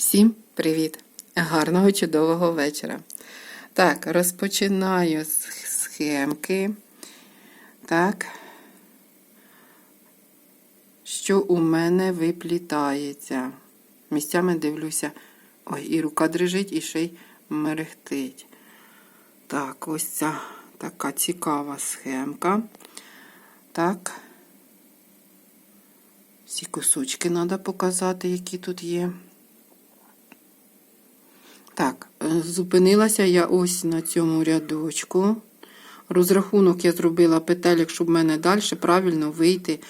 Всім привіт! Гарного чудового вечора. Так, розпочинаю з схемки. Так. Що у мене виплітається? Місцями дивлюся. Ой, і рука дрижить, і ще й мерехтить. Так, ось ця така цікава схемка. Так. Всі кусочки треба показати, які тут є. Так, е, зупинилася я ось на цьому рядочку. Розрахунок я зробила петелек, щоб в мене далі правильно вийти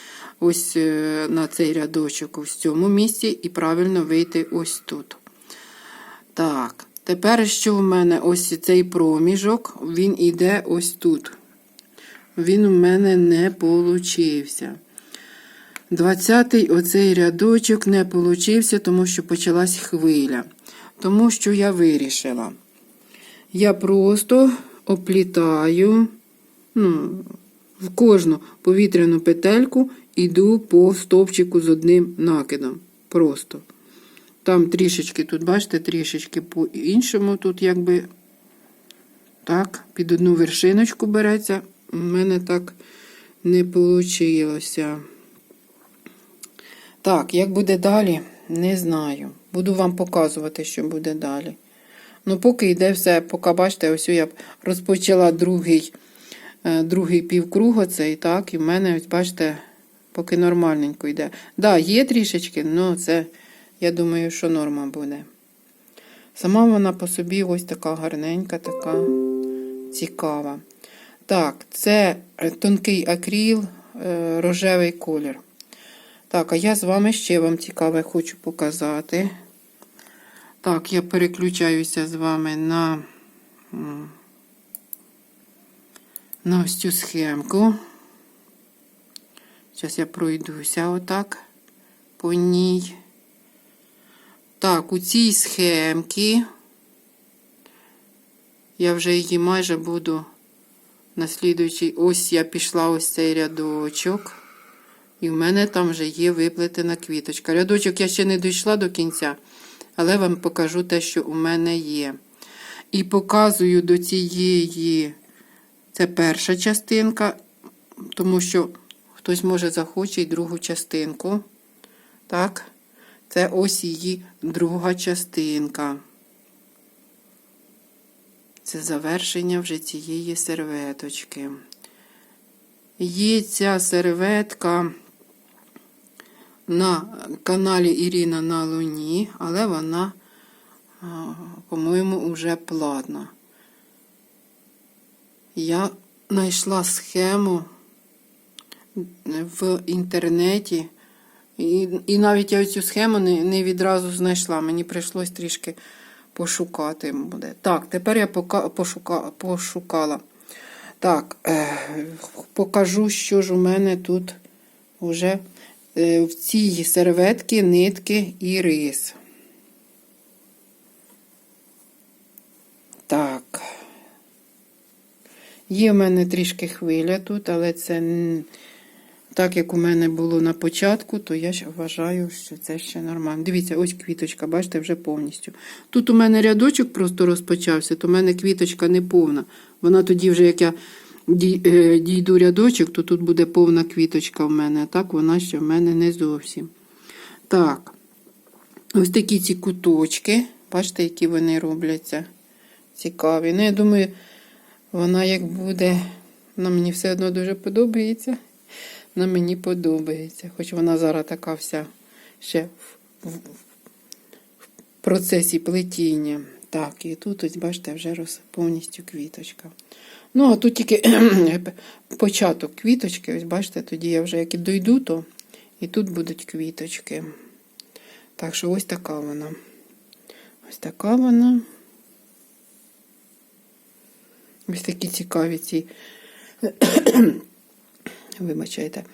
ось е, на цей рядочок в цьому місці і правильно вийти ось тут. Так, тепер що в мене ось цей проміжок, він іде ось тут. Він у мене не получився. Двадцятий оцей рядочок не получився, тому що почалась хвиля. Тому що я вирішила. Я просто оплітаю ну, в кожну повітряну петельку іду по стовпчику з одним накидом. Просто. Там трішечки, тут, бачите, трішечки по-іншому, тут якби так, під одну вершиночку береться. У мене так не вийшло. Так, як буде далі, не знаю. Буду вам показувати, що буде далі. Ну, поки йде все, поки бачите, ось я розпочала другий е, другий півкруг оцей, так, і в мене, ось бачите, поки нормальненько йде. Так, да, є трішечки, але це, я думаю, що норма буде. Сама вона по собі ось така гарненька, така цікава. Так, це тонкий акріл, е, рожевий колір. Так, а я з вами ще вам цікаве хочу показати. Так, я переключаюся з вами на, на ось цю схемку. Зараз я пройдуся отак по ній. Так, у цій схемці я вже її майже буду на слідуючий. Ось я пішла ось цей рядочок. І в мене там вже є виплетена квіточка. Рядочок я ще не дійшла до кінця, але вам покажу те, що у мене є. І показую до цієї, це перша частинка, тому що хтось може захоче і другу частинку. Так, це ось її друга частинка. Це завершення вже цієї серветочки. Є ця серветка на каналі Ірина на Луні, але вона, по-моєму, вже платна. Я знайшла схему в інтернеті, і і навіть я цю схему не, не відразу знайшла. Мені прийшлось трішки пошукати буде. Так, тепер я пока, пошука, пошукала. Так, е, покажу, що ж у мене тут вже е, в цій серветці нитки і рис. Так. Є в мене трішки хвиля тут, але це так, як у мене було на початку, то я вважаю, що це ще нормально. Дивіться, ось квіточка, бачите, вже повністю. Тут у мене рядочок просто розпочався, то в мене квіточка не повна. Вона тоді, вже, як я е, дійду рядочок, то тут буде повна квіточка в мене. Так вона ще в мене не зовсім. Так, ось такі ці куточки. Бачите, які вони робляться. Цікаві. Ну, я думаю, вона як буде, вона мені все одно дуже подобається. Вона мені подобається. Хоч вона зараз така вся ще в, в, в процесі плетіння. Так, і тут, ось, бачите, вже роз, повністю квіточка. Ну, а тут тільки початок квіточки, ось бачите, тоді я вже як і дойду, то і тут будуть квіточки. Так що ось така вона. Ось така вона. Ось такі цікаві ці, вибачайте,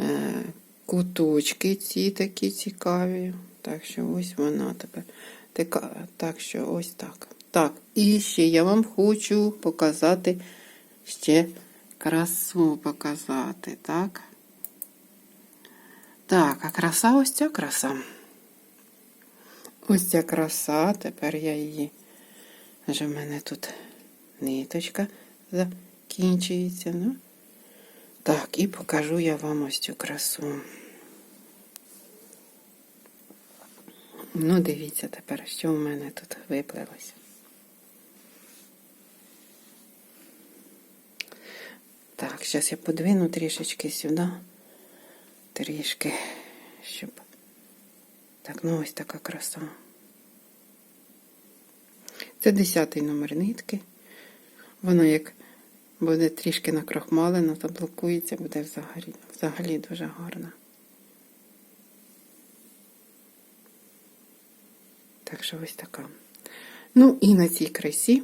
е, куточки ці такі цікаві. Так що ось вона тепер. Так що ось так. Так, і ще я вам хочу показати ще красу показати, так? Так, а краса ось ця краса. Ось ця краса, тепер я її. Вже в мене тут ниточка закінчується. Ну. Так, і покажу я вам ось цю красу. Ну, дивіться тепер, що в мене тут виплилося. Так, зараз я подвину трішечки сюди. Трішки, щоб. Так, ну ось така краса. Це 10 номер нитки. Вона як буде трішки накрахмалена, то блокується, буде взагалі, взагалі дуже гарна. Так що ось така. Ну і на цій красі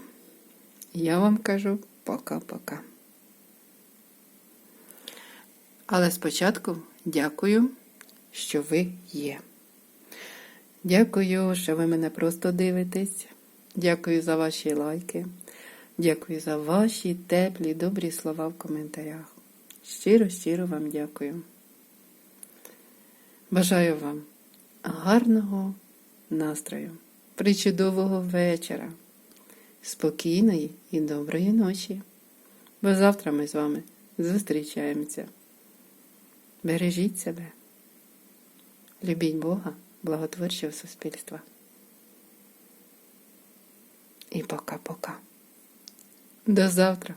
я вам кажу пока-пока. Але спочатку дякую, що ви є. Дякую, що ви мене просто дивитесь. Дякую за ваші лайки. Дякую за ваші теплі, добрі слова в коментарях. Щиро, щиро вам дякую. Бажаю вам гарного настрою, причудового вечора, спокійної і доброї ночі. Бо завтра ми з вами зустрічаємося. Бережіть себе. Любіть Бога, благотворчого суспільства. І пока-пока. До завтра.